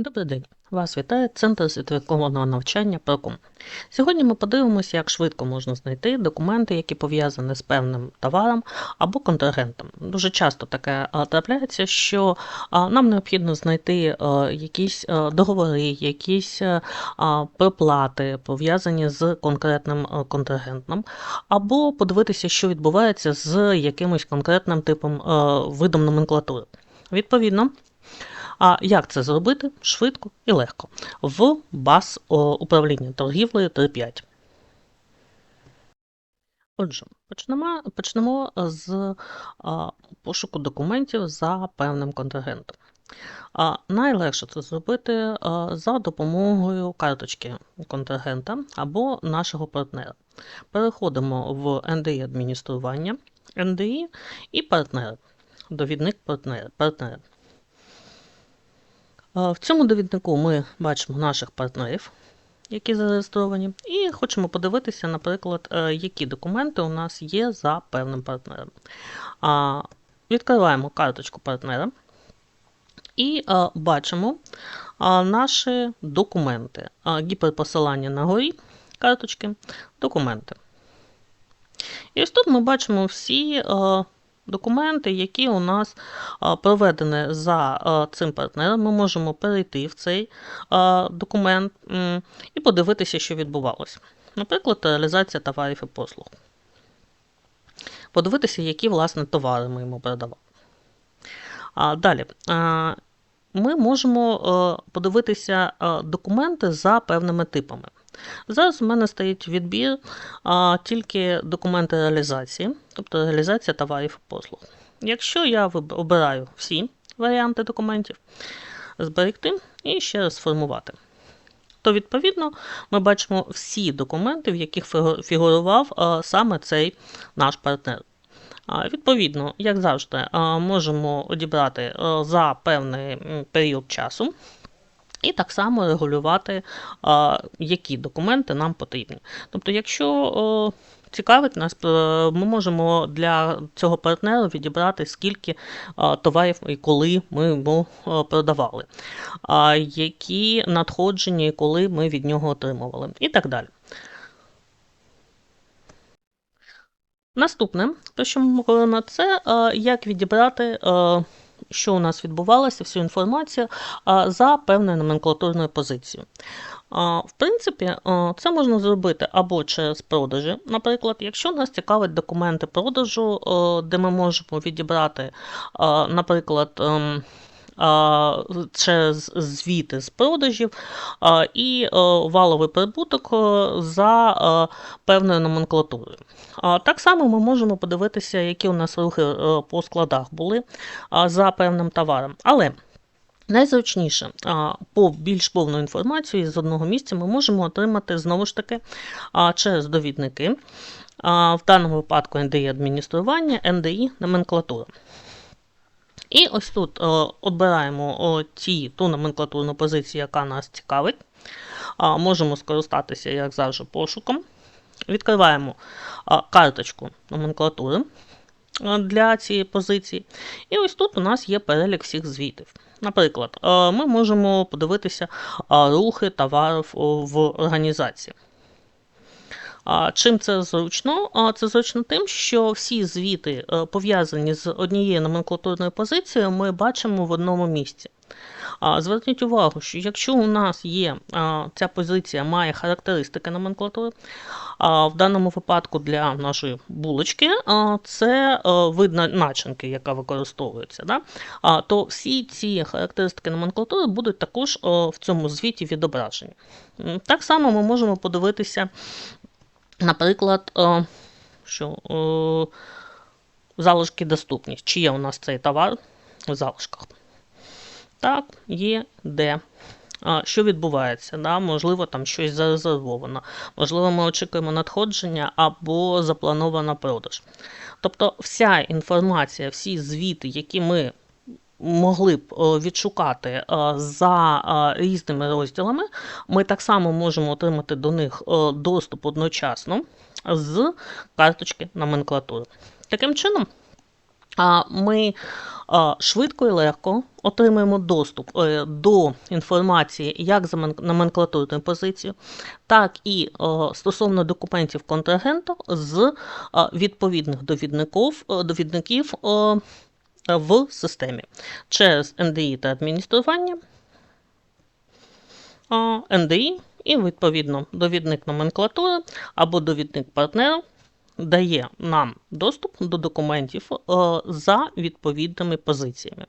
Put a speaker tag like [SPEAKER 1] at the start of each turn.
[SPEAKER 1] Добрий день! Вас вітає Центр сертифікованого навчання Проком. Сьогодні ми подивимося, як швидко можна знайти документи, які пов'язані з певним товаром або контрагентом. Дуже часто таке трапляється, що нам необхідно знайти якісь договори, якісь а, проплати, пов'язані з конкретним контрагентом, або подивитися, що відбувається з якимось конкретним типом видом номенклатури. Відповідно. А як це зробити швидко і легко в баз управління торгівлею 3.5. Отже, почнемо, почнемо з а, пошуку документів за певним контрагентом. А, найлегше це зробити а, за допомогою карточки контрагента або нашого партнера. Переходимо в NDI адміністрування, NDI і партнер, довідник партнера. партнера. В цьому довіднику ми бачимо наших партнерів, які зареєстровані, і хочемо подивитися, наприклад, е, які документи у нас є за певним партнером. Відкриваємо карточку партнера і бачимо наші документи. Гіперпосилання на горі карточки, документи. І ось тут ми бачимо всі документи, які у нас проведені за цим партнером. Ми можемо перейти в цей документ і подивитися, що відбувалося. Наприклад, реалізація товарів і послуг. Подивитися, які власне товари ми йому передавали. Далі. Ми можемо подивитися документи за певними типами. Зараз у мене стоїть відбір а, тільки документи реалізації, тобто реалізація товарів і послуг. Якщо я обираю всі варіанти документів, зберегти і ще раз сформувати, то відповідно ми бачимо всі документи, в яких фігурував а, саме цей наш партнер. Відповідно, як завжди, можемо одібрати за певний період часу. І так само регулювати, які документи нам потрібні. Тобто, якщо цікавить нас, ми можемо для цього партнера відібрати, скільки товарів і коли ми йому продавали, які надходження і коли ми від нього отримували, і так далі. Наступне, про що ми говоримо, це як відібрати що у нас відбувалося, всю інформацію за певною номенклатурною позицією. В принципі, це можна зробити або через продажі. Наприклад, якщо нас цікавить документи продажу, де ми можемо відібрати, наприклад, через звіти з продажів і валовий прибуток за певною номенклатурою. Так само ми можемо подивитися, які у нас рухи по складах були за певним товаром. Але Найзручніше, по більш повну інформацію з одного місця ми можемо отримати знову ж таки через довідники, в даному випадку NDI адміністрування, NDI номенклатура. І ось тут о, обираємо о, ті, ту номенклатурну позицію, яка нас цікавить. А, Можемо скористатися, як завжди, пошуком. Відкриваємо а, карточку номенклатури для цієї позиції. І ось тут у нас є перелік всіх звітів. Наприклад, ми можемо подивитися рухи товарів в організації. Чим це зручно? Це зручно тим, що всі звіти, е, пов'язані з однією номенклатурною позицією, ми бачимо в одному місці. Зверніть увагу, що якщо у нас є ця позиція має характеристики номенклатури, в даному випадку для нашої булочки це е, видна начинки, яка використовується, да? то всі ці характеристики номенклатури будуть також в цьому звіті відображені. Так само ми можемо подивитися Наприклад, е, що е, залишки доступність. Чи є у нас цей товар в залишках? Так, є де. Що відбувається? Да? Можливо, там щось зарезервовано, можливо, ми очікуємо надходження або заплановано продаж. Тобто, вся інформація, всі звіти, які ми могли б відшукати за різними розділами, ми так само можемо отримати до них доступ одночасно з карточки номенклатури. Таким чином, ми швидко і легко отримаємо доступ е, до інформації як за мен- номенклатурною позицією, так і е, стосовно документів контрагента з відповідних довідників, е, довідників е, в системі через NDI та адміністрування. NDI і, відповідно, довідник номенклатури або довідник партнера дає нам доступ до документів е, за відповідними позиціями.